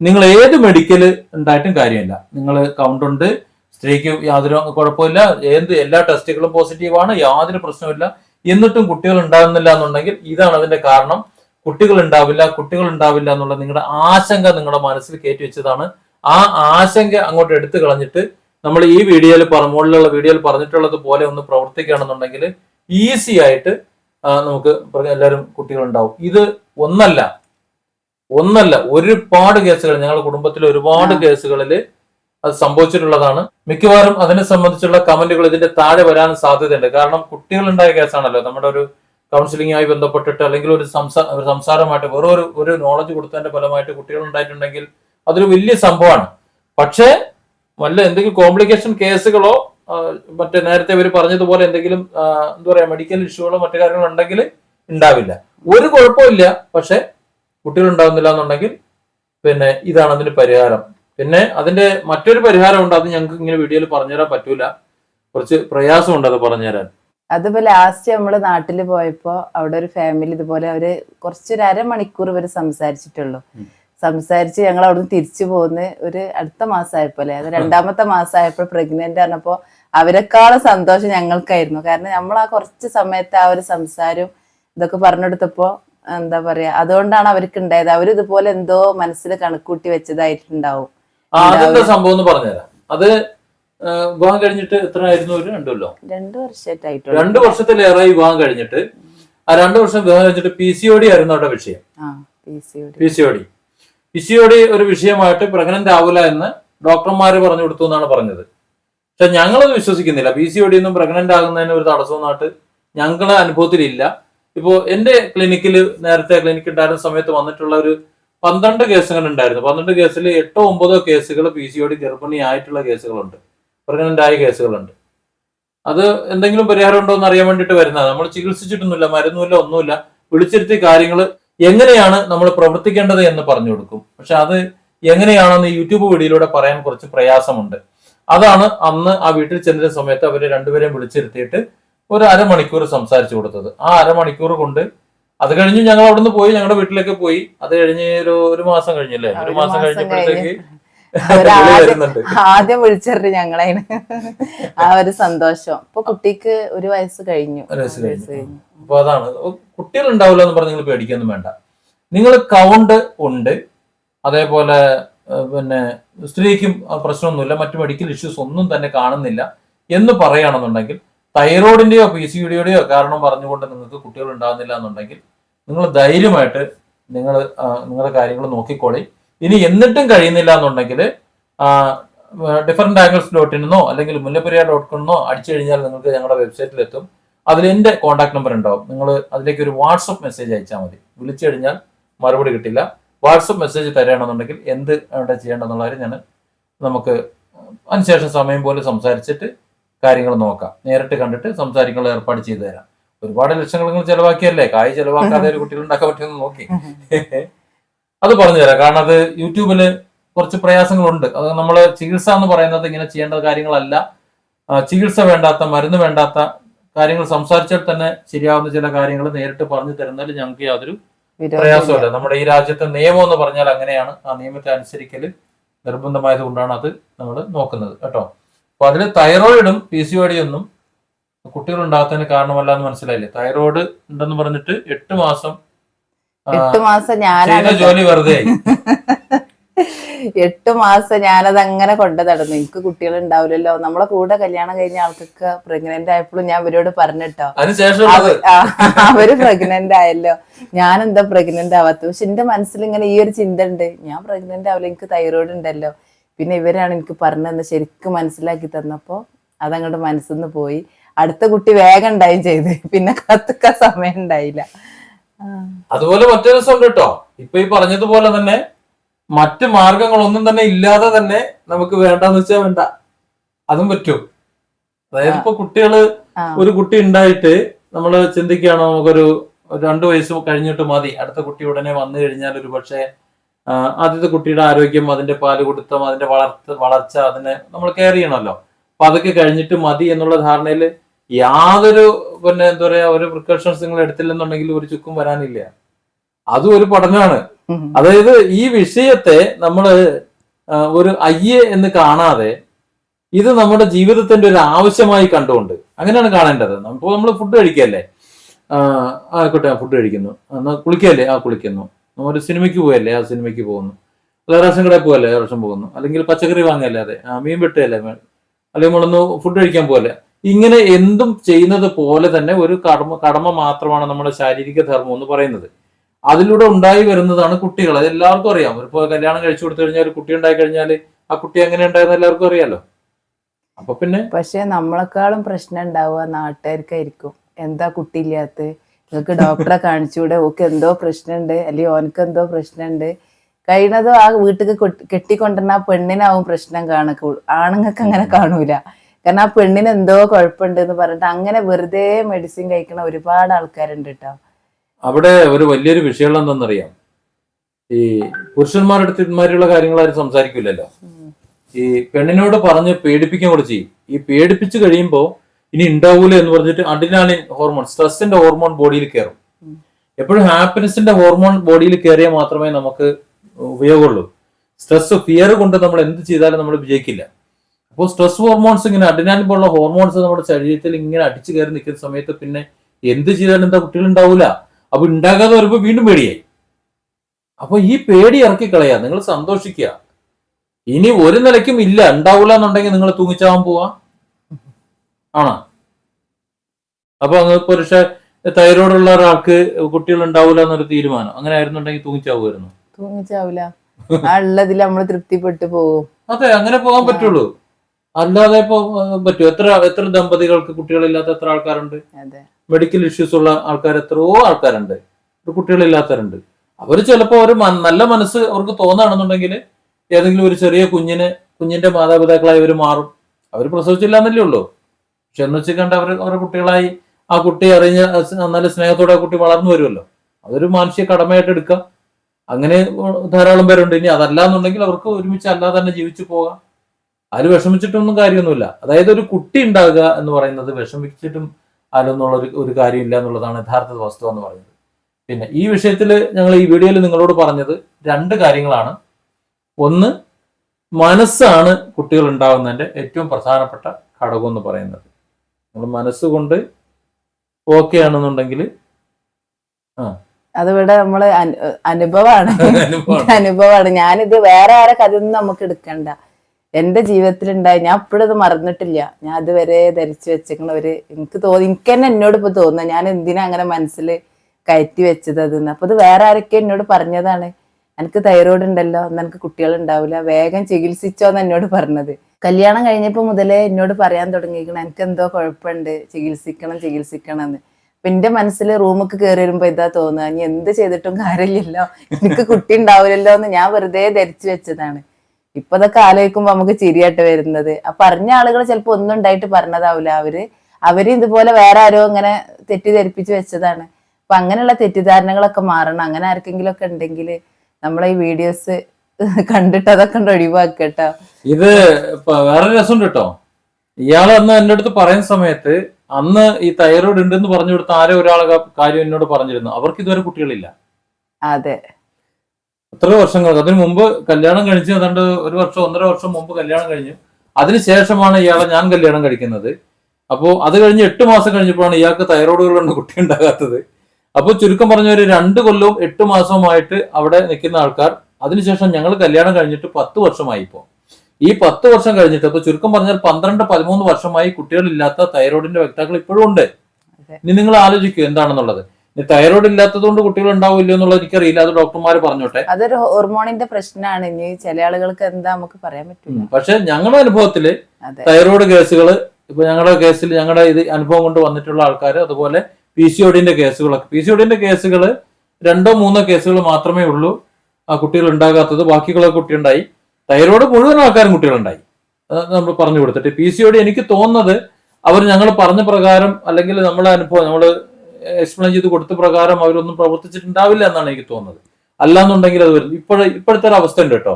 നിങ്ങൾ ഏത് മെഡിക്കൽ ഉണ്ടായിട്ടും കാര്യമില്ല. നിങ്ങൾ കൗണ്ട് ഉണ്ട്. സ്ത്രീക്ക് യാതൊരു കുഴപ്പമില്ല. എന്ത് എല്ലാ ടെസ്റ്റുകളും പോസിറ്റീവാണ് യാതൊരു പ്രശ്നമില്ല എന്നിട്ടും കുട്ടികൾ ഉണ്ടാകുന്നില്ല എന്നുണ്ടെങ്കിൽ ഇതാണ് അതിന്റെ കാരണം. കുട്ടികൾ ഉണ്ടാവില്ല കുട്ടികൾ ഉണ്ടാവില്ല എന്നുള്ള നിങ്ങളുടെ ആശങ്ക നിങ്ങളുടെ മനസ്സിൽ കയറ്റി വെച്ചതാണ്. ആ ആശങ്ക അങ്ങോട്ട് എടുത്തു കളഞ്ഞിട്ട് നമ്മൾ ഈ വീഡിയോയിൽ പറ മുകളിലുള്ള വീഡിയോയിൽ പറഞ്ഞിട്ടുള്ളത് പോലെ ഒന്ന് പ്രവർത്തിക്കുകയാണെന്നുണ്ടെങ്കിൽ ഈസി ആയിട്ട് നമുക്ക് എല്ലാവരും കുട്ടികളുണ്ടാവും. ഇത് ഒന്നല്ല ഒന്നല്ല ഒരുപാട് കേസുകൾ ഞങ്ങളുടെ കുടുംബത്തിൽ ഒരുപാട്. കേസുകളിൽ അത് സംഭവിച്ചിട്ടുള്ളതാണ്. മിക്കവാറും അതിനെ സംബന്ധിച്ചുള്ള കമന്റുകൾ ഇതിന്റെ താഴെ വരാൻ സാധ്യതയുണ്ട്. കാരണം കുട്ടികളുണ്ടായ കേസാണല്ലോ നമ്മുടെ ഒരു കൗൺസിലിംഗുമായി ബന്ധപ്പെട്ടിട്ട് അല്ലെങ്കിൽ ഒരു സംസാ ഒരു സംസാരമായിട്ട് വെറും ഒരു ഒരു നോളജ് കൊടുത്തതിന്റെ ഫലമായിട്ട് കുട്ടികൾ ഉണ്ടായിട്ടുണ്ടെങ്കിൽ അതൊരു വലിയ സംഭവമാണ്. പക്ഷേ വല്ല എന്തെങ്കിലും കോംപ്ലിക്കേഷൻ കേസുകളോ മറ്റേ നേരത്തെ ഇവർ പറഞ്ഞതുപോലെ എന്തെങ്കിലും എന്താ പറയാ മെഡിക്കൽ ഇഷ്യൂകളോ മറ്റു കാര്യങ്ങളോ ഉണ്ടെങ്കിൽ ഉണ്ടാവില്ല ഒരു കുഴപ്പമില്ല പക്ഷെ കുട്ടികൾ ഉണ്ടാകുന്നില്ല എന്നുണ്ടെങ്കിൽ പിന്നെ ഇതാണ് അതിന് പരിഹാരം. പിന്നെ അതിന്റെ മറ്റൊരു പരിഹാരം ഉണ്ട്. അത് ഞങ്ങൾക്ക് ഇങ്ങനെ വീഡിയോയിൽ പറഞ്ഞുതരാൻ പറ്റൂല. കുറച്ച് പ്രയാസമുണ്ട് അത് പറഞ്ഞുതരാൻ. അതുപോലെ ലാസ്റ്റ് നമ്മൾ നാട്ടിൽ പോയപ്പോ അവിടെ ഒരു ഫാമിലി ഇതുപോലെ അവർ കുറച്ചൊരു അരമണിക്കൂർ ഇവർ സംസാരിച്ചിട്ടുള്ളൂ. സംസാരിച്ച് ഞങ്ങൾ അവിടുന്ന് തിരിച്ചു പോകുന്ന ഒരു അടുത്ത മാസമായപ്പോ അല്ലെ അത് രണ്ടാമത്തെ മാസമായപ്പോൾ പ്രഗ്നന്റ് ആണപ്പോ അവരെക്കാളും സന്തോഷം ഞങ്ങൾക്കായിരുന്നു. കാരണം നമ്മൾ ആ കുറച്ച് സമയത്ത് ആ ഒരു സംസാരം ഇതൊക്കെ പറഞ്ഞെടുത്തപ്പോ എന്താ പറയാ അതുകൊണ്ടാണ് അവർക്ക് ഉണ്ടായത്. അവർ ഇതുപോലെ എന്തോ മനസ്സിൽ കണക്കൂട്ടി വെച്ചതായിട്ടുണ്ടാവും. അതെന്താ സംഭവം എന്ന് പറഞ്ഞുതരാം. അത് വിവാഹം കഴിഞ്ഞിട്ട് എത്ര ആയിരുന്നു ഒരു രണ്ടുമല്ലോ രണ്ടു വർഷമായിട്ടായിട്ടുള്ളൂ രണ്ടു വർഷത്തിലേറെ വിവാഹം കഴിഞ്ഞിട്ട്. ആ രണ്ടു വർഷം വിവാഹം കഴിഞ്ഞിട്ട് പി സി ഒ ഡി ആയിരുന്നു അവിടെ വിഷയം. P C O D P C O D ഒരു വിഷയമായിട്ട് പ്രഗ്നന്റ് ആവില്ല എന്ന് ഡോക്ടർമാർ പറഞ്ഞു കൊടുത്തു എന്നാണ് പറഞ്ഞത്. പക്ഷെ ഞങ്ങളത് വിശ്വസിക്കുന്നില്ല. പി സി ഒടിയൊന്നും പ്രഗ്നന്റ് ആകുന്നതിന് ഒരു തടസ്സമൊന്നായിട്ട് ഞങ്ങളുടെ അനുഭവത്തിലില്ല. ഇപ്പോൾ എന്റെ ക്ലിനിക്കിൽ നേരത്തെ ക്ലിനിക്ക് ഉണ്ടായിരുന്ന സമയത്ത് വന്നിട്ടുള്ള ഒരു പന്ത്രണ്ട് കേസുകൾ ഉണ്ടായിരുന്നു പന്ത്രണ്ട് കേസിൽ എട്ടോ ഒമ്പതോ കേസുകൾ പി സി ഒടി ഡി ഗർഭിണി ആയിട്ടുള്ള കേസുകളുണ്ട്. പ്രഗ്നന്റ് ആയ കേസുകളുണ്ട്. അത് എന്തെങ്കിലും പരിഹാരം ഉണ്ടോ എന്ന് അറിയാൻ വേണ്ടിയിട്ട് വരുന്നതാണ് നമ്മൾ ചികിത്സിച്ചിട്ടൊന്നുമില്ല മരുന്നുമില്ല ഒന്നുമില്ല. വിളിച്ചിരുത്തി കാര്യങ്ങൾ എങ്ങനെയാണ് നമ്മൾ പ്രവർത്തിക്കേണ്ടത് എന്ന് പറഞ്ഞു കൊടുക്കും. പക്ഷെ അത് എങ്ങനെയാണെന്ന് യൂട്യൂബ് വീഡിയോയിലൂടെ പറയാൻ കുറച്ച് പ്രയാസമുണ്ട്. അതാണ് അന്ന് ആ വീട്ടിൽ ചെന്ന സമയത്ത് അവർ രണ്ടുപേരെയും വിളിച്ചിരുത്തിയിട്ട് ഒരു അരമണിക്കൂർ സംസാരിച്ചു കൊടുത്തത്. ആ അരമണിക്കൂർ കൊണ്ട് അത് കഴിഞ്ഞ് ഞങ്ങൾ അവിടുന്ന് പോയി ഞങ്ങളുടെ വീട്ടിലേക്ക് പോയി. അത് കഴിഞ്ഞ് ഒരു ഒരു മാസം കഴിഞ്ഞല്ലേ? ഒരു മാസം കഴിഞ്ഞപ്പോഴത്തേക്ക് ആദ്യം- വിളിച്ചിട്ട് ഞങ്ങളതിന് ആ ഒരു സന്തോഷം. ഇപ്പൊ കുട്ടിക്ക് ഒരു വയസ്സ് കഴിഞ്ഞു. കുട്ടികളുണ്ടാവില്ല. അപ്പൊ അതാണ്. കുട്ടികൾ ഉണ്ടാവില്ല എന്ന് പറഞ്ഞ് നിങ്ങൾ പേടിക്കൊന്നും വേണ്ട. നിങ്ങൾ കൗണ്ട് ഉണ്ട്. അതേപോലെ പിന്നെ സ്ത്രീക്കും പ്രശ്നമൊന്നുമില്ല. മറ്റു മെഡിക്കൽ ഇഷ്യൂസ് ഒന്നും തന്നെ കാണുന്നില്ല എന്ന് പറയുകയാണെന്നുണ്ടെങ്കിൽ തൈറോയിഡിന്റെയോ പി സി ഡിയുടെയോ കാരണം പറഞ്ഞുകൊണ്ട് നിങ്ങൾക്ക് കുട്ടികൾ ഉണ്ടാകുന്നില്ല എന്നുണ്ടെങ്കിൽ നിങ്ങൾ ധൈര്യമായിട്ട് നിങ്ങൾ നിങ്ങളുടെ കാര്യങ്ങൾ നോക്കിക്കോളി. ഇനി എന്നിട്ടും കഴിയുന്നില്ല എന്നുണ്ടെങ്കിൽ ഡിഫറെന്റ് ആംഗിൾസ് ഡോട്ട് ഇന്നോ അല്ലെങ്കിൽ മുല്ലപ്പെരിയ ഡോട്ട് കോമിന്നോ അടിച്ചു കഴിഞ്ഞാൽ നിങ്ങൾക്ക് ഞങ്ങളുടെ വെബ്സൈറ്റിൽ എത്തും. അതിൽ എന്റെ കോൺടാക്ട് നമ്പർ ഉണ്ടാവും. നിങ്ങൾ അതിലേക്ക് ഒരു വാട്സപ്പ് മെസ്സേജ് അയച്ചാൽ മതി. വിളിച്ചു കഴിഞ്ഞാൽ മറുപടി കിട്ടില്ല. വാട്സപ്പ് മെസ്സേജ് തരികയാണെന്നുണ്ടെങ്കിൽ എന്ത് അവിടെ ചെയ്യേണ്ടതെന്നുള്ള കാര്യം ഞാൻ നമുക്ക് അതിനുശേഷം സമയം പോലെ സംസാരിച്ചിട്ട് കാര്യങ്ങൾ നോക്കാം. നേരിട്ട് കണ്ടിട്ട് സംസാരിക്കാനുള്ള ഏർപ്പാട് ചെയ്തു തരാം. ഒരുപാട് ലക്ഷങ്ങൾ നിങ്ങൾ ചെലവാക്കിയല്ലേ? കായ് ചെലവാക്കാതെ ഒരു കുട്ടികൾ ഉണ്ടാക്കാൻ പറ്റുമെന്ന് നോക്കി. അത് പറഞ്ഞു തരാം. കാരണം അത് യൂട്യൂബിൽ കുറച്ച് പ്രയാസങ്ങളുണ്ട്. അത് നമ്മൾ ചികിത്സ എന്ന് പറയുന്നത് ഇങ്ങനെ ചെയ്യേണ്ട കാര്യങ്ങളല്ല. ചികിത്സ വേണ്ടാത്ത മരുന്ന് വേണ്ടാത്ത കാര്യങ്ങൾ സംസാരിച്ചാൽ തന്നെ ശരിയാവുന്ന ചില കാര്യങ്ങൾ നേരിട്ട് പറഞ്ഞു തരുന്നതിൽ ഞങ്ങൾക്ക് യാതൊരു പ്രയാസമില്ല നമ്മുടെ ഈ രാജ്യത്തെ നിയമം എന്ന് പറഞ്ഞാൽ അങ്ങനെയാണ്. ആ നിയമത്തെ അനുസരിക്കൽ നിർബന്ധമായത് കൊണ്ടാണ് അത് നമ്മൾ നോക്കുന്നത്. കേട്ടോ? അപ്പൊ അതിൽ തൈറോയിഡും പി സി ഒ കുട്ടികൾ ഉണ്ടാകത്തതിന് കാരണമല്ല എന്ന് മനസ്സിലായില്ലേ? തൈറോയിഡ് ഉണ്ടെന്ന് പറഞ്ഞിട്ട് എട്ട് മാസം എട്ട് മാസം ഞാൻ ജോലി വെറുതെ എട്ട് മാസം ഞാനത് അങ്ങനെ *laughs* കൊണ്ടു നടന്നു. എനിക്ക് കുട്ടികൾ ഉണ്ടാവില്ലല്ലോ നമ്മളെ കൂടെ കല്യാണം കഴിഞ്ഞ ആൾക്കൊക്കെ പ്രഗ്നന്റ് ആയപ്പോഴും ഞാൻ അവരോട് പറഞ്ഞിട്ടോ. അവർ പ്രഗ്നന്റ് ആയല്ലോ. ഞാൻ എന്താ പ്രഗ്നന്റ് ആവാത്ത? പക്ഷെ എന്റെ മനസ്സിൽ ഇങ്ങനെ ഈ ഒരു ചിന്ത ഉണ്ട്. ഞാൻ പ്രഗ്നന്റ് ആവില്ല എനിക്ക് തൈറോയിഡ് ഉണ്ടല്ലോ. പിന്നെ ഇവരാണ് എനിക്ക് പറഞ്ഞതെന്ന് ശരിക്കും മനസ്സിലാക്കി തന്നപ്പോ അതങ്ങോട്ട് മനസ്സിൽ നിന്ന് പോയി. അടുത്ത കുട്ടി വേഗം ഉണ്ടായും ചെയ്ത്. പിന്നെ കത്തുക്കാൻ സമയം ഉണ്ടായില്ല. അതുപോലെ മറ്റൊരു രസം ഉണ്ട് കേട്ടോ. ഇപ്പൊ ഈ പറഞ്ഞതുപോലെ തന്നെ മറ്റ് മാർഗങ്ങളൊന്നും തന്നെ ഇല്ലാതെ തന്നെ നമുക്ക് വേണ്ടെന്ന് വെച്ചാൽ വേണ്ട. അതും പറ്റും. അതായത് ഇപ്പൊ കുട്ടികൾ ഒരു കുട്ടി ഉണ്ടായിട്ട് നമ്മൾ ചിന്തിക്കുകയാണ് നമുക്കൊരു രണ്ടു വയസ്സ് കഴിഞ്ഞിട്ട് മതി. അടുത്ത കുട്ടി ഉടനെ വന്നു കഴിഞ്ഞാൽ ഒരു പക്ഷേ ആദ്യത്തെ കുട്ടിയുടെ ആരോഗ്യം അതിന്റെ പാൽ കൊടുത്തം അതിന്റെ വളർത്ത വളർച്ച അതിനെ നമ്മൾ കെയർ ചെയ്യണമല്ലോ. അപ്പൊ അതൊക്കെ കഴിഞ്ഞിട്ട് മതി എന്നുള്ള ധാരണയിൽ യാതൊരു പിന്നെ എന്താ പറയാ ഒരു പ്രിക്കോഷൻസ് നിങ്ങൾ എടുത്തില്ലെന്നുണ്ടെങ്കിൽ ഒരു ചുക്കും വരാനില്ല. അതും ഒരു പഠനമാണ് അതായത് ഈ വിഷയത്തെ നമ്മൾ ഒരു അയ്യെ എന്ന് കാണാതെ ഇത് നമ്മുടെ ജീവിതത്തിന്റെ ഒരു ആവശ്യമായി കണ്ടുകൊണ്ട് അങ്ങനെയാണ് കാണേണ്ടത്. ഇപ്പോൾ നമ്മൾ ഫുഡ് കഴിക്കല്ലേ? ആയിക്കോട്ടെ ഫുഡ് കഴിക്കുന്നു. എന്നാ കുളിക്കല്ലേ? ആ കുളിക്കുന്നു. നമ്മൾ സിനിമയ്ക്ക് പോയല്ലേ? ആ സിനിമയ്ക്ക് പോകുന്നു. അല്ല റേഷൻ കടയിൽ പോകല്ലേ റേഷൻ പോകുന്നു. അല്ലെങ്കിൽ പച്ചക്കറി വാങ്ങല്ലേ? അതെ. മീൻ വെട്ടുകയല്ലേ? മേ- അല്ലെങ്കിൽ നമ്മളൊന്ന് ഫുഡ് കഴിക്കാൻ പോലെ ഇങ്ങനെ എന്തും ചെയ്യുന്നത് പോലെ തന്നെ ഒരു കടമ കടമ മാത്രമാണ് നമ്മുടെ ശാരീരിക ധർമ്മം എന്ന് പറയുന്നത്. അതിലൂടെ ഉണ്ടായി വരുന്നതാണ് കുട്ടികൾ. അത് എല്ലാവർക്കും അറിയാം. ഒരു കല്യാണം കഴിച്ചു കൊടുത്തു കഴിഞ്ഞാൽ കുട്ടി ഉണ്ടായി കഴിഞ്ഞാൽ ആ കുട്ടി എങ്ങനെ ഉണ്ടായെന്ന് എല്ലാവർക്കും അറിയാലോ. അപ്പൊ പിന്നെ പക്ഷെ നമ്മളെക്കാളും പ്രശ്നം ഉണ്ടാവുക നാട്ടുകാർക്കായിരിക്കും. എന്താ കുട്ടി കുട്ടിയില്ലാത്ത നിങ്ങൾക്ക് ഡോക്ടറെ കാണിച്ചൂടെ ഓക്ക് എന്തോ പ്രശ്നമുണ്ട്? അല്ലെങ്കിൽ ഓനക്ക് എന്തോ പ്രശ്നമുണ്ട്? കഴിയുന്നതും ആ വീട്ടിൽ കെട്ടിക്കൊണ്ടിരുന്ന ആ പെണ്ണിനാവും പ്രശ്നം കാണുക. ആണുങ്ങൾക്ക് അങ്ങനെ കാണൂല. കാരണം ആ പെണ്ണിന് എന്തോ കുഴപ്പമുണ്ട് എന്ന് പറഞ്ഞിട്ട് അങ്ങനെ വെറുതെ മെഡിസിൻ കഴിക്കണ ഒരുപാട് ആൾക്കാരുണ്ട് കേട്ടോ അവിടെ ഒരു വലിയൊരു വിഷയമുള്ള എന്താണെന്നറിയാം? ഈ പുരുഷന്മാരുടെ ഇതുമാതിരിയുള്ള കാര്യങ്ങൾ ആരും സംസാരിക്കില്ലല്ലോ. ഈ പെണ്ണിനോട് പറഞ്ഞ് പേടിപ്പിക്കാൻ കൂടെ ചെയ്യും. ഈ പേടിപ്പിച്ച് കഴിയുമ്പോൾ ഇനി ഉണ്ടാവൂല എന്ന് പറഞ്ഞിട്ട് അഡിനാലിൻ ഹോർമോൺ സ്ട്രെസ്സിന്റെ ഹോർമോൺ ബോഡിയിൽ കയറും. എപ്പോഴും ഹാപ്പിനെസിന്റെ ഹോർമോൺ ബോഡിയിൽ കയറിയാൽ മാത്രമേ നമുക്ക് ഉപയോഗമുള്ളൂ. സ്ട്രെസ് ഫിയർ കൊണ്ട് നമ്മൾ എന്ത് ചെയ്താലും നമ്മൾ വിജയിക്കില്ല. അപ്പോൾ സ്ട്രെസ് ഹോർമോൺസ് ഇങ്ങനെ അഡിനാലിൻ പോലുള്ള ഹോർമോൺസ് നമ്മുടെ ശരീരത്തിൽ ഇങ്ങനെ അടിച്ചു കയറി നിൽക്കുന്ന സമയത്ത് പിന്നെ എന്ത് ചെയ്താലും എന്താ കുട്ടികൾ ഉണ്ടാവില്ല അപ്പൊ ഉണ്ടാകാതെ വരുമ്പോൾ വീണ്ടും പേടിയായി. അപ്പൊ ഈ പേടി ഇറക്കി കളയാ നിങ്ങൾ സന്തോഷിക്കുക. ഇനി ഒരു നിലയ്ക്കും ഇല്ല. ഉണ്ടാവില്ല എന്നുണ്ടെങ്കിൽ നിങ്ങൾ തൂങ്ങിച്ചാവാൻ പോവാ. ആണോ? അപ്പൊ അങ്ങ് പുരുഷ തൈറോയ്ഡ് ഉള്ള ഒരാൾക്ക് കുട്ടികൾ ഉണ്ടാവില്ല എന്നൊരു തീരുമാനം. അങ്ങനെ ആയിരുന്നുണ്ടെങ്കിൽ തൂങ്ങിച്ചാവുമായിരുന്നു. തൂങ്ങിച്ചാവൂല. ആ ഉള്ളതിൽ നമ്മൾ തൃപ്തിപ്പെട്ടു പോകും അതെ അങ്ങനെ പോകാൻ പറ്റുള്ളൂ. അല്ലാതെ ഇപ്പൊ പറ്റും. എത്ര എത്ര ദമ്പതികൾക്ക് കുട്ടികളില്ലാത്ത എത്ര ആൾക്കാരുണ്ട്? മെഡിക്കൽ ഇഷ്യൂസ് ഉള്ള ആൾക്കാർ എത്രയോ ആൾക്കാരുണ്ട്. കുട്ടികളില്ലാത്തവരുണ്ട്. അവർ ചിലപ്പോൾ അവർ നല്ല മനസ്സ് അവർക്ക് തോന്നുകയാണെന്നുണ്ടെങ്കിൽ ഏതെങ്കിലും ഒരു ചെറിയ കുഞ്ഞിന് കുഞ്ഞിന്റെ മാതാപിതാക്കളായി അവർ മാറും. അവർ പ്രസവിച്ചില്ല എന്നല്ലേ ഉള്ളൂ. പക്ഷെ എന്ന് വെച്ച് കണ്ട് അവർ അവരുടെ കുട്ടികളായി ആ കുട്ടി അറിഞ്ഞ നല്ല സ്നേഹത്തോടെ ആ കുട്ടി വളർന്നു വരുമല്ലോ. അതൊരു മാനുഷിക കടമയായിട്ട് എടുക്കാം. അങ്ങനെ ധാരാളം പേരുണ്ട്. ഇനി അതല്ല എന്നുണ്ടെങ്കിൽ അവർക്ക് ഒരുമിച്ച് അല്ലാതെ തന്നെ ജീവിച്ചു പോകാം. ആര് വിഷമിച്ചിട്ടൊന്നും കാര്യമൊന്നുമില്ല. അതായത് ഒരു കുട്ടി ഉണ്ടാകുക എന്ന് പറയുന്നത് വിഷമിച്ചിട്ടും അല്ലെന്നുള്ള ഒരു ഒരു കാര്യമില്ല എന്നുള്ളതാണ് യഥാർത്ഥ വസ്തു എന്ന് പറയുന്നത്. പിന്നെ ഈ വിഷയത്തിൽ ഞങ്ങൾ ഈ വീഡിയോയിൽ നിങ്ങളോട് പറഞ്ഞത് രണ്ട് കാര്യങ്ങളാണ്. ഒന്ന് മനസ്സാണ് കുട്ടികൾ ഉണ്ടാകുന്നതിന്റെ ഏറ്റവും പ്രധാനപ്പെട്ട ഘടകം എന്ന് പറയുന്നത്. നമ്മൾ മനസ്സുകൊണ്ട് ഓക്കെ ആണെന്നുണ്ടെങ്കിൽ അതിവിടെ നമ്മൾ അനു- അനുഭവമാണ് *laughs* അനുഭവമാണ്. അനുഭവമാണ് ഞാനിത് വേറെ ആരെ കഥയൊന്നും നമുക്ക് എടുക്കണ്ട. എന്റെ ജീവിതത്തിൽ ഉണ്ടായി ഞാൻ ഇപ്പോഴും അത് മറന്നിട്ടില്ല. ഞാൻ അതുവരെ ധരിച്ചു വെച്ചിരിക്കുന്ന ഒരു എനിക്ക് തോന്നി എനിക്ക് തന്നെ എന്നോട് ഇപ്പൊ തോന്നുന്നത് ഞാൻ എന്തിനാ അങ്ങനെ മനസ്സിൽ കയറ്റി വെച്ചത് അതെന്ന്. അപ്പൊ അത് വേറെ ആരൊക്കെ എന്നോട് പറഞ്ഞതാണ്. എനിക്ക് തൈറോയ്ഡ് ഉണ്ടല്ലോ അന്ന് എനിക്ക് കുട്ടികൾ ഉണ്ടാവില്ല വേഗം ചികിത്സിച്ചോ എന്ന് എന്നോട് പറഞ്ഞത്. കല്യാണം കഴിഞ്ഞപ്പോ മുതലേ എന്നോട് പറയാൻ തുടങ്ങിയിരിക്കണം. എനിക്ക് എന്തോ കുഴപ്പമുണ്ട്. ചികിത്സിക്കണം ചികിത്സിക്കണം എന്ന്. അപ്പൊ മനസ്സിൽ റൂമൊക്കെ കയറി വരുമ്പോ ഇതാ തോന്നുക. ഇനി എന്ത് ചെയ്തിട്ടും കാര്യമില്ലല്ലോ. എനിക്ക് കുട്ടി ഉണ്ടാവില്ലല്ലോ എന്ന് ഞാൻ വെറുതെ ധരിച്ചു വെച്ചതാണ്. ഇപ്പൊ അതൊക്കെ ആലോചിക്കുമ്പോ നമുക്ക് ചിരിയായിട്ട് വരുന്നത്. ആ പറഞ്ഞ ആളുകൾ ചിലപ്പോ ഒന്നും ഉണ്ടായിട്ട് പറഞ്ഞതാവില്ല അവർ അവർ ഇതുപോലെ വേറെ ആരോ ഇങ്ങനെ തെറ്റിദ്ധരിപ്പിച്ച് വെച്ചതാണ്. അപ്പൊ അങ്ങനെയുള്ള തെറ്റിദ്ധാരണകളൊക്കെ മാറണം. അങ്ങനെ ആർക്കെങ്കിലും ഒക്കെ ഉണ്ടെങ്കിൽ നമ്മളെ ഈ വീഡിയോസ് കണ്ടിട്ട് അതൊക്കെ ഒഴിവാക്കട്ടോ. ഇത് വേറെ രസം കേട്ടോ ഇയാൾ അന്ന് എന്റെ അടുത്ത് പറയുന്ന സമയത്ത് അന്ന് ഈ തൈറോയ്ഡ് ഉണ്ടെന്ന് പറഞ്ഞു കൊടുത്ത ആരോ ഒരാളെ കാര്യം എന്നോട് പറഞ്ഞിരുന്നു. അവർക്ക് ഇതുവരെ കുട്ടികളില്ല. അതെ. എത്ര വർഷങ്ങൾക്ക്? അതിനു മുമ്പ് കല്യാണം കഴിച്ച് ഏതാണ്ട് ഒരു വർഷം ഒന്നര വർഷം മുമ്പ് കല്യാണം കഴിഞ്ഞു അതിനുശേഷമാണ് ഇയാളെ ഞാൻ കല്യാണം കഴിക്കുന്നത്. അപ്പോൾ അത് കഴിഞ്ഞ് എട്ട് മാസം കഴിഞ്ഞപ്പോഴാണ് ഇയാൾക്ക് തൈറോയിഡുകൾ കൊണ്ട് കുട്ടി ഉണ്ടാകാത്തത്. അപ്പോൾ ചുരുക്കം പറഞ്ഞ ഒരു രണ്ട് കൊല്ലവും എട്ട് മാസവുമായിട്ട് അവിടെ നിൽക്കുന്ന ആൾക്കാർ അതിനുശേഷം ഞങ്ങൾ കല്യാണം കഴിഞ്ഞിട്ട് പത്ത് വർഷമായി ഇപ്പോൾ ഈ പത്ത് വർഷം കഴിഞ്ഞിട്ട് അപ്പോൾ ചുരുക്കം പറഞ്ഞാൽ പന്ത്രണ്ട് പതിമൂന്ന് വർഷമായി കുട്ടികളില്ലാത്ത തൈറോയിഡിന്റെ വ്യക്താക്കൾ ഇപ്പോഴും ഉണ്ട്. ഇനി നിങ്ങൾ ആലോചിക്കൂ എന്താണെന്നുള്ളത്. തൈറോയിഡ് ഇല്ലാത്തത് കൊണ്ട് കുട്ടികൾ ഉണ്ടാവില്ല എന്നുള്ളത് എനിക്കറിയില്ല. അത് ഡോക്ടർമാർ പറഞ്ഞോട്ടെ. അതൊരു ഹോർമോണിന്റെ പ്രശ്നമാണ്. ഇനി ചില ആളുകൾക്ക് എന്താ നമുക്ക് പറയാൻ പറ്റും പക്ഷെ ഞങ്ങളുടെ അനുഭവത്തിൽ തൈറോയിഡ് കേസുകൾ ഇപ്പൊ ഞങ്ങളുടെ കേസിൽ ഞങ്ങളുടെ ഇത് അനുഭവം കൊണ്ട് വന്നിട്ടുള്ള ആൾക്കാർ അതുപോലെ പി സി ഒഡിന്റെ കേസുകളൊക്കെ. പി സി ഒഡിന്റെ കേസുകൾ രണ്ടോ മൂന്നോ കേസുകൾ മാത്രമേ ഉള്ളൂ ആ കുട്ടികൾ ഉണ്ടാകാത്തത്. ബാക്കിയുള്ള കുട്ടിയുണ്ടായി തൈറോയ്ഡ് മുഴുവൻ ആൾക്കാരും കുട്ടികളുണ്ടായി. നമ്മൾ പറഞ്ഞു കൊടുത്തിട്ട്. പി സി ഒഡി എനിക്ക് തോന്നുന്നത് അവർ ഞങ്ങൾ പറഞ്ഞ പ്രകാരം അല്ലെങ്കിൽ നമ്മളെ അനുഭവം നമ്മൾ എക്സ്പ്ലെയിൻ ചെയ്ത് കൊടുത്ത പ്രകാരം അവരൊന്നും പ്രവർത്തിച്ചിട്ടുണ്ടാവില്ല എന്നാണ് എനിക്ക് തോന്നുന്നത്. അല്ലാന്നുണ്ടെങ്കിൽ അത് വരും ഇപ്പോഴ ഇപ്പോഴത്തെ ഒരു അവസ്ഥ ഉണ്ട് കേട്ടോ.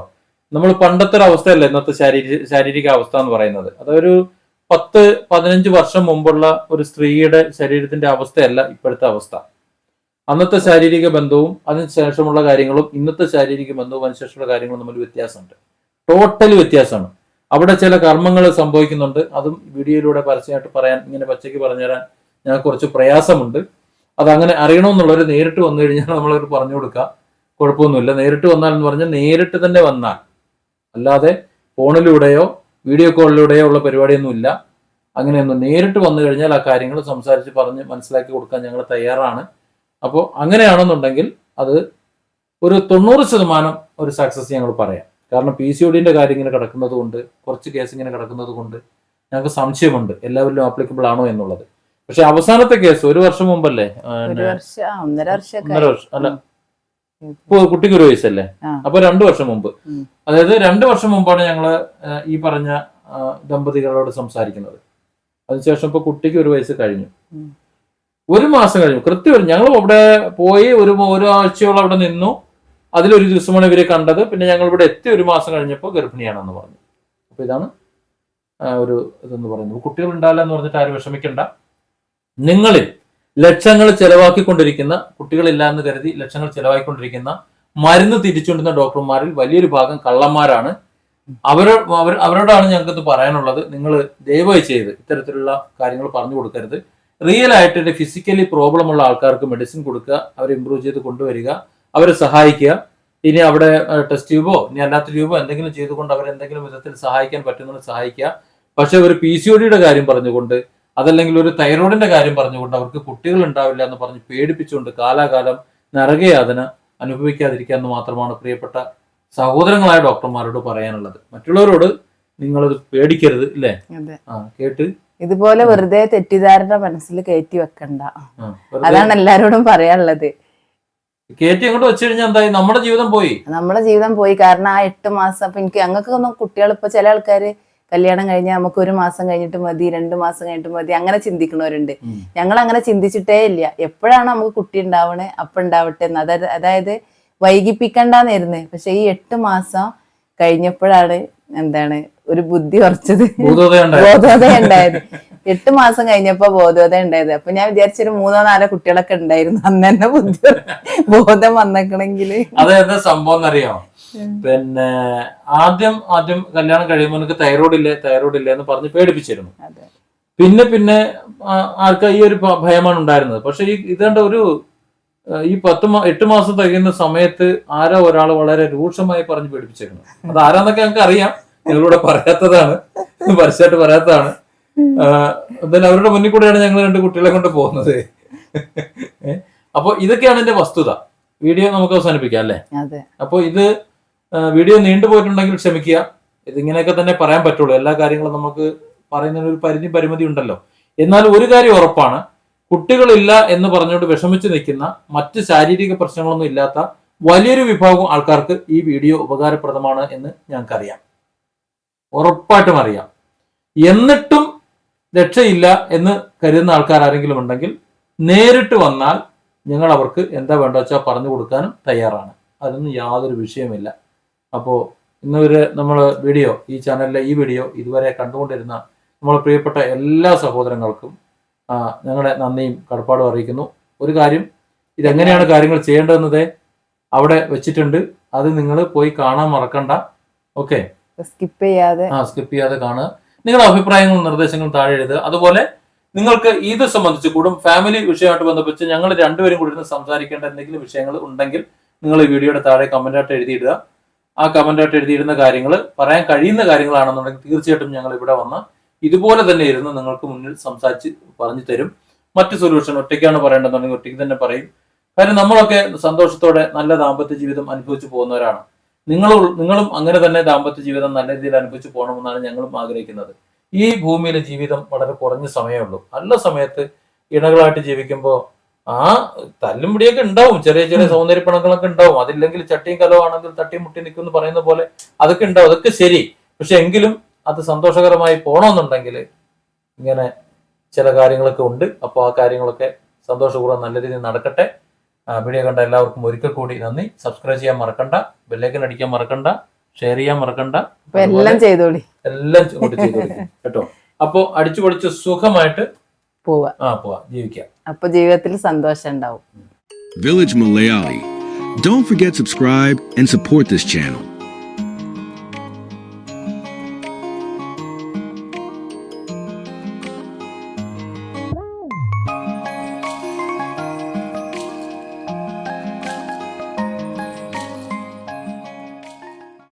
നമ്മൾ പണ്ടത്തെ ഒരു അവസ്ഥയല്ല ഇന്നത്തെ ശാരീരിക ശാരീരിക അവസ്ഥ എന്ന് പറയുന്നത്. അതൊരു പത്ത് പതിനഞ്ച് വർഷം മുമ്പുള്ള ഒരു സ്ത്രീയുടെ ശരീരത്തിന്റെ അവസ്ഥയല്ല ഇപ്പോഴത്തെ അവസ്ഥ. അന്നത്തെ ശാരീരിക ബന്ധവും അതിനുശേഷമുള്ള കാര്യങ്ങളും ഇന്നത്തെ ശാരീരിക ബന്ധവും അതിനുശേഷമുള്ള കാര്യങ്ങളും തമ്മിൽ വ്യത്യാസമുണ്ട്. ടോട്ടലി വ്യത്യാസമാണ്. അവിടെ ചില കർമ്മങ്ങൾ സംഭവിക്കുന്നുണ്ട്. അതും വീഡിയോയിലൂടെ പരസ്യമായിട്ട് പറയാൻ ഇങ്ങനെ പച്ചയ്ക്ക് പറഞ്ഞുതരാൻ ഞങ്ങൾക്ക് കുറച്ച് പ്രയാസമുണ്ട്. അതങ്ങനെ അറിയണമെന്നുള്ളവർ നേരിട്ട് വന്നു കഴിഞ്ഞാൽ നമ്മളവർ പറഞ്ഞു കൊടുക്കുക കുഴപ്പമൊന്നുമില്ല. നേരിട്ട് വന്നാൽ എന്ന് പറഞ്ഞാൽ നേരിട്ട് തന്നെ വന്നാൽ. അല്ലാതെ ഫോണിലൂടെയോ വീഡിയോ കോളിലൂടെയോ ഉള്ള പരിപാടിയൊന്നുമില്ല. അങ്ങനെയൊന്നും നേരിട്ട് വന്നു കഴിഞ്ഞാൽ ആ കാര്യങ്ങൾ സംസാരിച്ച് പറഞ്ഞ് മനസ്സിലാക്കി കൊടുക്കാൻ ഞങ്ങൾ തയ്യാറാണ്. അപ്പോൾ അങ്ങനെയാണെന്നുണ്ടെങ്കിൽ അത് ഒരു തൊണ്ണൂറ് ശതമാനം ഒരു സക്സസ് ഞങ്ങൾ പറയാം. കാരണം പി സി ഒഡിന്റെ കാര്യം ഇങ്ങനെ കിടക്കുന്നത് കൊണ്ട് കുറച്ച് കേസ് ഇങ്ങനെ കിടക്കുന്നത് കൊണ്ട് ഞങ്ങൾക്ക് സംശയമുണ്ട്. എല്ലാവരിലും ആപ്ലിക്കബിൾ ആണോ എന്നുള്ളത്. പക്ഷെ അവസാനത്തെ കേസ് ഒരു വർഷം മുമ്പല്ലേ? ഒന്നര വർഷം. അല്ല. ഇപ്പൊ കുട്ടിക്ക് ഒരു വയസ്സല്ലേ. അപ്പൊ രണ്ടു വർഷം മുമ്പ്. അതായത് രണ്ടു വർഷം മുമ്പാണ് ഞങ്ങൾ ഈ പറഞ്ഞ ദമ്പതികളോട് സംസാരിക്കുന്നത്. അതിനുശേഷം ഇപ്പൊ കുട്ടിക്ക് ഒരു വയസ്സ് കഴിഞ്ഞു. ഒരു മാസം കഴിഞ്ഞു. കൃത്യം ഞങ്ങൾ അവിടെ പോയി ഒരു ഒരാഴ്ചയോളം അവിടെ നിന്നു. അതിലൊരു ദിവസമാണ് ഇവരെ കണ്ടത്. പിന്നെ ഞങ്ങൾ ഇവിടെ എത്തി ഒരു മാസം കഴിഞ്ഞപ്പോൾ ഗർഭിണിയാണെന്ന് പറഞ്ഞു. അപ്പൊ ഇതാണ് ഒരു ഇതെന്ന് പറയുന്നത്. കുട്ടികൾ ഉണ്ടാവില്ല എന്ന് പറഞ്ഞിട്ട് ആരും വിഷമിക്കണ്ട. നിങ്ങളിൽ ലക്ഷങ്ങൾ ചെലവാക്കിക്കൊണ്ടിരിക്കുന്ന കുട്ടികളില്ല എന്ന് കരുതി ലക്ഷങ്ങൾ ചെലവാക്കിക്കൊണ്ടിരിക്കുന്ന മരുന്ന് തിരിച്ചുകൊണ്ടുന്ന ഡോക്ടർമാരിൽ വലിയൊരു ഭാഗം കള്ളന്മാരാണ്. അവരോ അവർ അവരോടാണ് ഞങ്ങൾക്ക് ഇത് പറയാനുള്ളത്. നിങ്ങൾ ദയവായി ചെയ്ത് ഇത്തരത്തിലുള്ള കാര്യങ്ങൾ പറഞ്ഞു കൊടുക്കരുത്. റിയൽ ആയിട്ട് ഫിസിക്കലി പ്രോബ്ലം ഉള്ള ആൾക്കാർക്ക് മെഡിസിൻ കൊടുക്കുക അവരെ ഇമ്പ്രൂവ് ചെയ്ത് കൊണ്ടുവരിക അവരെ സഹായിക്കുക. ഇനി അവിടെ ടെസ്റ്റ് ട്യൂബോ ഇനി അല്ലാത്ത ട്യൂബോ എന്തെങ്കിലും ചെയ്തുകൊണ്ട് അവരെ എന്തെങ്കിലും വിധത്തിൽ സഹായിക്കാൻ പറ്റുന്നവരെ സഹായിക്കുക. പക്ഷെ ഒരു പി സി ഒ ഡിയുടെ കാര്യം പറഞ്ഞുകൊണ്ട് അതല്ലെങ്കിൽ ഒരു തൈറോയിഡിന്റെ കാര്യം പറഞ്ഞുകൊണ്ട് അവർക്ക് കുട്ടികൾ ഉണ്ടാവില്ല എന്ന് പറഞ്ഞ് പേടിപ്പിച്ചുകൊണ്ട് കാലാകാലം നരകയാതന അനുഭവിക്കാതിരിക്കുക എന്ന് മാത്രമാണ് പ്രിയപ്പെട്ട സഹോദരങ്ങളായ ഡോക്ടർമാരോട് പറയാനുള്ളത്. മറ്റുള്ളവരോട് നിങ്ങളത് പേടിക്കരുത് ഇല്ലേ? ആ കേട്ട്. ഇതുപോലെ വെറുതെ തെറ്റിദ്ധാരണ മനസ്സിൽ കയറ്റി വെക്കണ്ട. അതാണ് എല്ലാരോടും പറയാനുള്ളത്. കയറ്റി അങ്ങോട്ട് വെച്ച് കഴിഞ്ഞാൽ എന്തായി? നമ്മുടെ ജീവിതം പോയി. നമ്മുടെ ജീവിതം പോയി. കാരണം ആ എട്ട് മാസം അപ്പൊ എനിക്ക് ഞങ്ങൾക്ക് ഒന്നും കുട്ടികൾ ഇപ്പൊ ചില ആൾക്കാര് കല്യാണം കഴിഞ്ഞാൽ നമുക്ക് ഒരു മാസം കഴിഞ്ഞിട്ട് മതി രണ്ട് മാസം കഴിഞ്ഞിട്ട് മതി അങ്ങനെ ചിന്തിക്കുന്നവരുണ്ട്. ഞങ്ങൾ അങ്ങനെ ചിന്തിച്ചിട്ടേ ഇല്ല. എപ്പോഴാണ് നമുക്ക് കുട്ടി ഉണ്ടാവണേ അപ്പൊ ഉണ്ടാവട്ടെ എന്ന്. അതായത് അതായത് വൈകിപ്പിക്കണ്ടെന്നായിരുന്നു പക്ഷെ ഈ എട്ട് മാസം കഴിഞ്ഞപ്പോഴാണ് എന്താണ് ഒരു ബുദ്ധി ഉറച്ചത്. ഉണ്ടായി. ബോധോദയം ഉണ്ടായത്. എട്ട് മാസം കഴിഞ്ഞപ്പോ ബോധോദയം ഉണ്ടായത്. അപ്പൊ ഞാൻ വിചാരിച്ചൊരു മൂന്നോ നാലോ കുട്ടികളൊക്കെ ഉണ്ടായിരുന്നു. അന്ന് തന്നെ ബുദ്ധി ബോധം വന്നേക്കണെങ്കിൽ. അത് എന്താ സംഭവം എന്നറിയാമോ? പിന്നെ ആദ്യം ആദ്യം കല്യാണം കഴിയുമ്പോൾ എനിക്ക് തൈറോയ്ഡ് ഇല്ലേ തൈറോയ്ഡ് ഇല്ലേ എന്ന് പറഞ്ഞ് പേടിപ്പിച്ചിരുന്നു. പിന്നെ പിന്നെ ആർക്ക ഈ ഒരു ഭയമാണ് ഉണ്ടായിരുന്നത്. പക്ഷെ ഈ ഇതേണ്ട ഒരു ഈ പത്ത് എട്ട് മാസം തികയുന്ന സമയത്ത് ആരോ ഒരാൾ വളരെ രൂക്ഷമായി പറഞ്ഞ് പേടിപ്പിച്ചിരുന്നു അത് ആരാന്നൊക്കെ ഞങ്ങൾക്ക് അറിയാം. നിങ്ങളിവിടെ പറയാത്തതാണ്. പരസ്യമായിട്ട് പറയാത്തതാണ്. എന്തായാലും അവരുടെ മുന്നിൽ കൂടെയാണ് ഞങ്ങൾ രണ്ട് കുട്ടികളെ കൊണ്ട് പോകുന്നത്. അപ്പോൾ അപ്പൊ ഇതൊക്കെയാണ് എന്റെ വസ്തുത. വീഡിയോ നമുക്ക് അവസാനിപ്പിക്കാം അല്ലേ? അപ്പോൾ ഇത് വീഡിയോ നീണ്ടുപോയിട്ടുണ്ടെങ്കിൽ ക്ഷമിക്കുക. ഇതിങ്ങനെയൊക്കെ തന്നെ പറയാൻ പറ്റുള്ളൂ. എല്ലാ കാര്യങ്ങളും നമുക്ക് പറയുന്നതിന് ഒരു പരിധി പരിമിതി ഉണ്ടല്ലോ. എന്നാൽ ഒരു കാര്യം ഉറപ്പാണ്. കുട്ടികളില്ല എന്ന് പറഞ്ഞുകൊണ്ട് വിഷമിച്ച് നിൽക്കുന്ന മറ്റ് ശാരീരിക പ്രശ്നങ്ങളൊന്നും ഇല്ലാത്ത വലിയൊരു വിഭാഗം ആൾക്കാർക്ക് ഈ വീഡിയോ ഉപകാരപ്രദമാണ് എന്ന് ഞങ്ങൾക്കറിയാം. ഉറപ്പായിട്ടും അറിയാം. എന്നിട്ടും രക്ഷയില്ല എന്ന് കരുതുന്ന ആൾക്കാർ ആരെങ്കിലും ഉണ്ടെങ്കിൽ നേരിട്ട് വന്നാൽ ഞങ്ങൾ അവർക്ക് എന്താ വേണ്ട വെച്ചാൽ പറഞ്ഞു കൊടുക്കാനും തയ്യാറാണ്. അതൊന്നും യാതൊരു വിഷയമില്ല അപ്പോൾ ഇന്നൊരു നമ്മൾ വീഡിയോ ഈ ചാനലിലെ ഈ വീഡിയോ ഇതുവരെ കണ്ടുകൊണ്ടിരുന്ന നമ്മളെ പ്രിയപ്പെട്ട എല്ലാ സഹോദരങ്ങൾക്കും ഞങ്ങളെ ഞങ്ങളുടെ നന്ദിയും കടപ്പാടും അറിയിക്കുന്നു. ഒരു കാര്യം ഇതെങ്ങനെയാണ് കാര്യങ്ങൾ ചെയ്യേണ്ടതെന്നത് അവിടെ വെച്ചിട്ടുണ്ട്. അത് നിങ്ങൾ പോയി കാണാൻ മറക്കണ്ട. ഓക്കെ? സ്കിപ്പ് ചെയ്യാതെ. ആ സ്കിപ്പ് ചെയ്യാതെ കാണുക. നിങ്ങളുടെ അഭിപ്രായങ്ങളും നിർദ്ദേശങ്ങളും താഴെ എഴുതുക. അതുപോലെ നിങ്ങൾക്ക് ഇത് സംബന്ധിച്ച് കൂടും ഫാമിലി വിഷയമായിട്ട് ബന്ധപ്പെട്ട് ഞങ്ങൾ രണ്ടുപേരും കൂടി ഇരുന്ന് സംസാരിക്കേണ്ട എന്തെങ്കിലും വിഷയങ്ങൾ ഉണ്ടെങ്കിൽ നിങ്ങൾ ഈ വീഡിയോയുടെ താഴെ കമന്റായിട്ട് എഴുതിയിടുക. ആ കമന്റായിട്ട് എഴുതിയിരുന്ന കാര്യങ്ങൾ പറയാൻ കഴിയുന്ന കാര്യങ്ങളാണെന്നുണ്ടെങ്കിൽ തീർച്ചയായിട്ടും ഞങ്ങൾ ഇവിടെ വന്ന് ഇതുപോലെ തന്നെ ഇരുന്ന് നിങ്ങൾക്ക് മുന്നിൽ സംസാരിച്ച് പറഞ്ഞു തരും. മറ്റ് സൊല്യൂഷൻ ഒറ്റയ്ക്കാണ് പറയേണ്ടതെന്നുണ്ടെങ്കിൽ ഒറ്റയ്ക്ക് തന്നെ പറയും. കാര്യം നമ്മളൊക്കെ സന്തോഷത്തോടെ നല്ല ദാമ്പത്യ ജീവിതം അനുഭവിച്ചു പോകുന്നവരാണ്. നിങ്ങളും നിങ്ങളും അങ്ങനെ തന്നെ ദാമ്പത്യ ജീവിതം നല്ല രീതിയിൽ അനുഭവിച്ചു പോകണമെന്നാണ് ഞങ്ങളും ആഗ്രഹിക്കുന്നത്. ഈ ഭൂമിയിലെ ജീവിതം വളരെ കുറഞ്ഞ സമയമുള്ളൂ. നല്ല സമയത്ത് ഇണകളായിട്ട് ജീവിക്കുമ്പോൾ ആ തല്ലും പിടിയൊക്കെ ഉണ്ടാവും. ചെറിയ ചെറിയ സൗന്ദര്യപ്പണങ്ങളൊക്കെ ഉണ്ടാവും. അതില്ലെങ്കിൽ ചട്ടിയും കലവാണെങ്കിൽ തട്ടിയും മുട്ടി നിൽക്കും എന്ന് പറയുന്ന പോലെ അതൊക്കെ ഉണ്ടാവും. അതൊക്കെ ശരി. പക്ഷെ എങ്കിലും അത് സന്തോഷകരമായി പോകണമെന്നുണ്ടെങ്കിൽ ഇങ്ങനെ ചില കാര്യങ്ങളൊക്കെ ഉണ്ട്. അപ്പോൾ ആ കാര്യങ്ങളൊക്കെ സന്തോഷപൂർവം നല്ല രീതിയിൽ നടക്കട്ടെ. വീഡിയോ കണ്ട എല്ലാവർക്കും ഒരിക്കൽ കൂടി നന്ദി. സബ്സ്ക്രൈബ് ചെയ്യാൻ മറക്കണ്ട. ബെല്ലൈക്കൻ അടിക്കാൻ മറക്കണ്ട. ഷെയർ ചെയ്യാൻ മറക്കണ്ട. എല്ലാം ചെയ്തോളി. എല്ലാം കൂട്ടി? *laughs* അപ്പോ അടിച്ചു പൊളിച്ച് സുഖമായിട്ട് പോവാ. ആ പോവാ. ജീവിക്കാം. അപ്പൊ ജീവിതത്തിൽ സന്തോഷം ഉണ്ടാവും Village Malayali. Don't forget subscribe and support this channel.